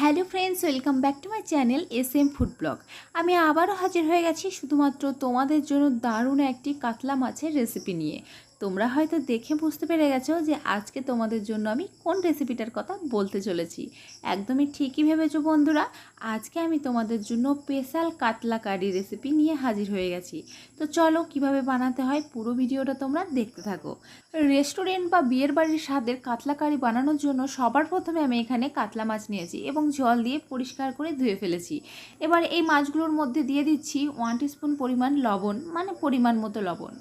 Hello friends, welcome back to my channel S M food blog. আমি আবারও হাজির হয়ে গেছি শুধুমাত্র তোমাদের জন্য দারুণ একটি কাতলা মাছের রেসিপি নিয়ে। তোমরা হয়তো দেখে বুঝতে পেরে গেছো যে আজকে তোমাদের জন্য আমি কোন রেসিপিটার কথা বলতে চলেছি। একদমই ঠিকই ভেবেছো বন্ধুরা, আজকে আমি তোমাদের জন্য স্পেশাল কাতলা কারি রেসিপি নিয়ে হাজির হয়ে গেছি। তো চলো কীভাবে বানাতে হয় পুরো ভিডিওটা তোমরা দেখতে থাকো। রেস্টুরেন্ট বা বিয়ের বাড়ির স্বাদের কাতলা কারি বানানোর জন্য সবার প্রথমে আমি এখানে কাতলা মাছ নিয়েছি এবং জল দিয়ে পরিষ্কার করে ধুয়ে ফেলেছি। এবার এই মাছগুলোর মধ্যে দিয়ে দিচ্ছি ওয়ান স্পুন পরিমাণ লবণ মানে পরিমাণ মতো লবণ।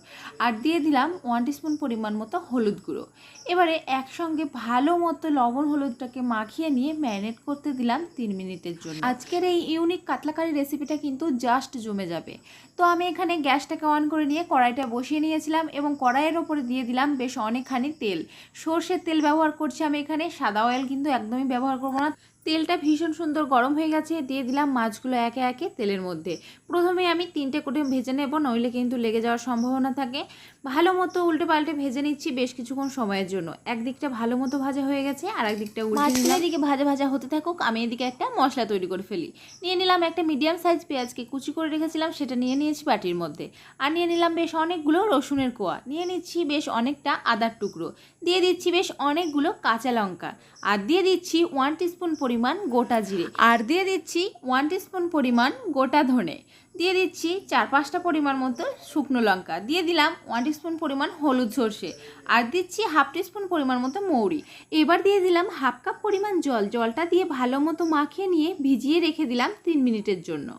আর দিয়ে দিলাম ওয়ান স্পুন পরিমাণ মতো হলুদ গুঁড়ো। এবারে একসঙ্গে ভালো মতো লবণ হলুদটাকে মাখিয়ে নিয়ে ম্যারিনেট করতে দিলাম তিন মিনিটের জন্য। আজকের এই ইউনিক কাতলাকারি রেসিপিটা কিন্তু জাস্ট জমে যাবে। তো আমি এখানে গ্যাসটাকে অন করে নিয়ে কড়াইটা বসিয়ে নিয়েছিলাম এবং কড়াইয়ের ওপরে দিয়ে দিলাম বেশ অনেকখানি তেল। সর্ষের তেল ব্যবহার করছি আমি এখানে, সাদা অয়েল কিন্তু একদমই ব্যবহার করব না। তেলটা ভীষণ সুন্দর গরম হয়ে গেছে দিয়ে দিলাম মাছগুলো একে একে তেলের মধ্যে। প্রথমে আমি তিনটে করে ভেজে নেব নইলে কিন্তু লেগে যাওয়ার সম্ভাবনা থাকে। ভালো মতো উল্টে পাল্টে ভেজে নিচ্ছি বেশ কিছুক্ষণ সময়ের জন্য। একদিকটা ভালো মতো ভাজা হয়ে গেছে আর একদিকটা উল্টে এদিকে ভাজা ভাজা হতে থাকুক আমি এদিকে একটা মশলা তৈরি করে ফেলি। নিয়ে নিলাম একটা মিডিয়াম সাইজ পেঁয়াজকে কুচি করে রেখেছিলাম সেটা নিয়ে নিয়েছি বাটির মধ্যে। আর নিয়ে নিলাম বেশ অনেকগুলো রসুনের কোয়া। নিয়ে নিচ্ছি বেশ অনেকটা আদার টুকরো। দিয়ে দিচ্ছি বেশ অনেকগুলো কাঁচা লঙ্কা। আর দিয়ে দিচ্ছি ওয়ান টিস্পুন পরিমাণ গোটা জিরে। আর দিয়ে দিচ্ছি ওয়ান টিস্পুন পরিমাণ গোটা ধনে। দিয়ে দিচ্ছি চার পাঁচটা পরিমাণ মতো শুকনো লঙ্কা। দিয়ে দিলাম ওয়ান টিস্পুন পরিমাণ হলুদ সর্ষে। আর দিচ্ছি হাফ টিস্পুন পরিমাণ মতো মৌরি। এবার দিয়ে দিলাম হাফ কাপ পরিমাণ জল। জলটা দিয়ে ভালো মতো মাখিয়ে নিয়ে ভিজিয়ে রেখে দিলাম তিন মিনিটের জন্য।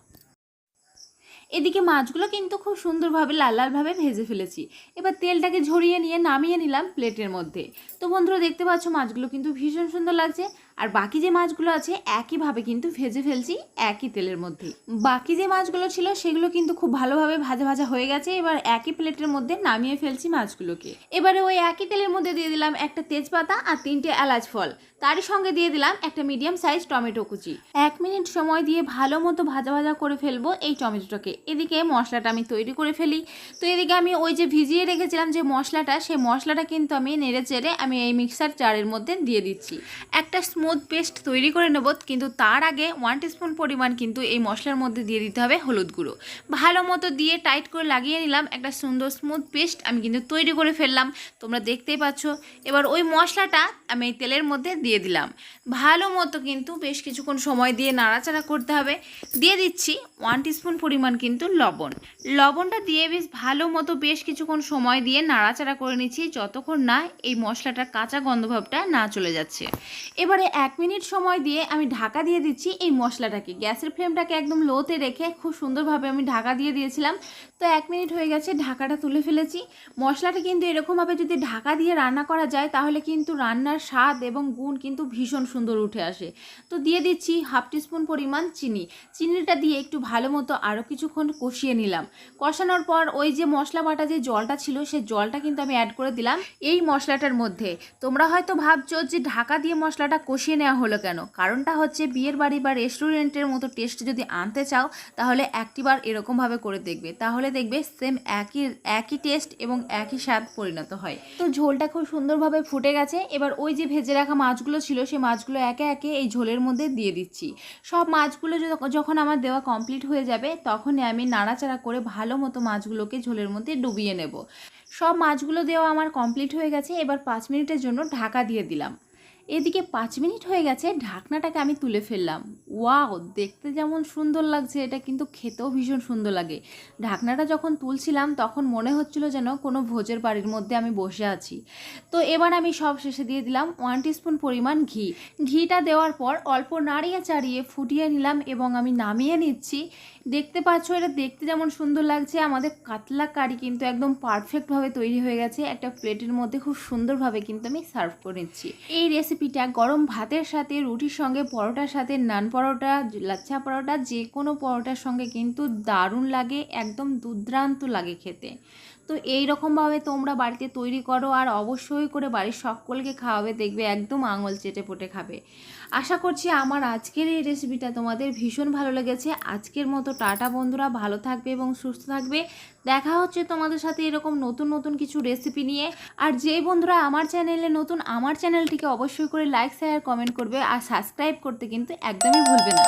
এদিকে মাছগুলো কিন্তু খুব সুন্দরভাবে, লাল লালভাবে ভেজে ফেলেছি। এবার তেলটাকে ঝরিয়ে নিয়ে নামিয়ে নিলাম প্লেটের মধ্যে। তো বন্ধুরা, দেখতে পাচ্ছ মাছগুলো কিন্তু ভীষণ সুন্দর লাগছে। আর বাকি যে মাছগুলো আছে, একইভাবে কিন্তু ভেজে ফেলছি একই তেলের মধ্যে বাকি যে মাছগুলো ছিল, সেগুলো কিন্তু খুব ভালোভাবে ভাজা ভাজা হয়ে গেছে, এবার একই প্লেটের মধ্যে নামিয়ে ফেলছি মাছগুলোকে। এবারে ওই একই তেলের মধ্যে দিয়ে দিলাম একটা তেজপাতা আর তিনটে এলাচ ফল। তারই সঙ্গে দিয়ে দিলাম একটা মিডিয়াম সাইজ টমেটো কুচি। এক মিনিট সময় দিয়ে ভালো মতো ভাজা ভাজা করে ফেলব এই টমেটোটাকে। এদিকে মশলাটা আমি তৈরি করে ফেলি। তো এদিকে আমি ওই যে ভিজিয়ে রেখেছিলাম যে মশলাটা, সেই মশলাটা কিন্তু আমি নেড়ে চেড়ে আমি এই মিক্সার জারের মধ্যে দিয়ে দিচ্ছি। একটা স্মুথ পেস্ট তৈরি করে নেব, কিন্তু তার আগে ওয়ান টিস্পুন পরিমাণ কিন্তু এই মশলার মধ্যে দিয়ে দিতে হবে হলুদ গুঁড়ো। ভালো মতো দিয়ে টাইট করে লাগিয়ে নিলাম, একটা সুন্দর স্মুথ পেস্ট আমি কিন্তু তৈরি করে ফেললাম, তোমরা দেখতেই পাচ্ছ। এবার ওই মশলাটা আমি এই তেলের মধ্যে দিয়ে দিলাম। ভালো মতো কিন্তু বেশ কিছুক্ষণ সময় দিয়ে নাড়াচাড়া করতে হবে। দিয়ে দিচ্ছি ওয়ান টিস্পুন পরিমাণ কিন্তু লবণ। লবণটা দিয়ে বেশ ভালো মতো বেশ কিছুক্ষণ সময় দিয়ে নাড়াচাড়া করে নিচ্ছি, যতক্ষণ না এই মশলাটার কাঁচা গন্ধভাবটা না চলে যাচ্ছে। এবারে এক মিনিট সময় দিয়ে আমি ঢাকা দিয়ে দিচ্ছি এই মশলাটাকে। গ্যাসের ফ্লেমটাকে একদম লোতে রেখে খুব সুন্দরভাবে আমি ঢাকা দিয়ে দিয়েছিলাম। তো এক মিনিট হয়ে গেছে, ঢাকাটা তুলে ফেলেছি। মশলাটা কিন্তু এরকমভাবে যদি ঢাকা দিয়ে রান্না করা যায়, তাহলে কিন্তু রান্নার স্বাদ এবং গুণ কিন্তু ভীষণ সুন্দর উঠে আসে। তো দিয়ে দিচ্ছি হাফ টিস্পুন পরিমাণ চিনি। চিনিটা দিয়ে একটু ভালো মতো আরও কিছুক্ষণ কষিয়ে নিলাম। কষানোর পর ওই যে মশলা বাটা যে জলটা ছিল, সে জলটা কিন্তু আমি অ্যাড করে দিলাম এই মশলাটার মধ্যে। তোমরা হয়তো ভাবছ যে ঢাকা দিয়ে মশলাটা কষিয়ে নেওয়া হলো কেন? কারণটা হচ্ছে বিয়ের বাড়ি বা রেস্টুরেন্টের মতো টেস্ট যদি আনতে চাও, তাহলে একটিবার এরকমভাবে করে দেখবে। তাহলে দেখবে সেম একই একই টেস্ট এবং একই স্বাদ পরিণত হয়। তো ঝোলটা খুব সুন্দরভাবে ফুটে গেছে। এবার ওই যে ভেজে রাখা মাছগুলো ছিল সেই মাছগুলো একে একে এই ঝোলের মধ্যে দিয়ে দিচ্ছি। সব মাছগুলো যখন আমার দেওয়া কমপ্লিট হয়ে যাবে, তখনই আমি নাড়াচাড়া করে ভালো মতো মাছগুলোকে ঝোলের মধ্যে ডুবিয়ে নেব। সব মাছগুলো দেওয়া আমার কমপ্লিট হয়ে গেছে। এবার পাঁচ মিনিটের জন্য ঢাকা দিয়ে দিলাম। এদিকে পাঁচ মিনিট হয়ে গেছে, ঢাকনাটাকে আমি তুলে ফেললাম। ওয়াও, দেখতে যেমন সুন্দর লাগছে, এটা কিন্তু খেতেও ভীষণ সুন্দর লাগে। ঢাকনাটা যখন তুলছিলাম, তখন মনে হচ্ছিল যেন কোনো ভোজের বাড়ির মধ্যে আমি বসে আছি। তো এবার আমি সব শেষে দিয়ে দিলাম ওয়ান টিস্পুন পরিমাণ ঘি। ঘিটা দেওয়ার পর অল্প নাড়িয়ে চাড়িয়ে ফুটিয়ে নিলাম এবং আমি নামিয়ে নিচ্ছি। দেখতে পাচ্ছ, এটা দেখতে যেমন সুন্দর লাগছে, আমাদের কাতলা কারি কিন্তু একদম পারফেক্টভাবে তৈরি হয়ে গেছে। একটা প্লেটের মধ্যে খুব সুন্দরভাবে কিন্তু আমি সার্ভ করে নিচ্ছি। এই রেসিপিটা গরম ভাতের সাথে, রুটির সঙ্গে, পরোটার সাথে, নান পরোটা, লাচ্ছা পরোটা, যে কোনো পরোটার সঙ্গে কিন্তু দারুণ লাগে, একদম দুর্দান্ত লাগে খেতে। তো এই রকমভাবে তোমরা বাড়িতে তৈরি করো আর অবশ্যই করে বাড়ির সকলকে খাওয়াবে, দেখবে একদম আঙুল চেটে পুটে খাবে। আশা করছি আমার আজকের এই রেসিপিটা তোমাদের ভীষণ ভালো লেগেছে। আজকের মতো টাটা বন্ধুরা, ভালো থাকবে এবং সুস্থ থাকবে। দেখা হচ্ছে তোমাদের সাথে এরকম নতুন নতুন কিছু রেসিপি নিয়ে। আর যে বন্ধুরা আমার চ্যানেলে নতুন, আমার চ্যানেলটিকে অবশ্যই করে লাইক শেয়ার কমেন্ট করবে। আর সাবস্ক্রাইব করতে কিন্তু একদমই ভুলবে না।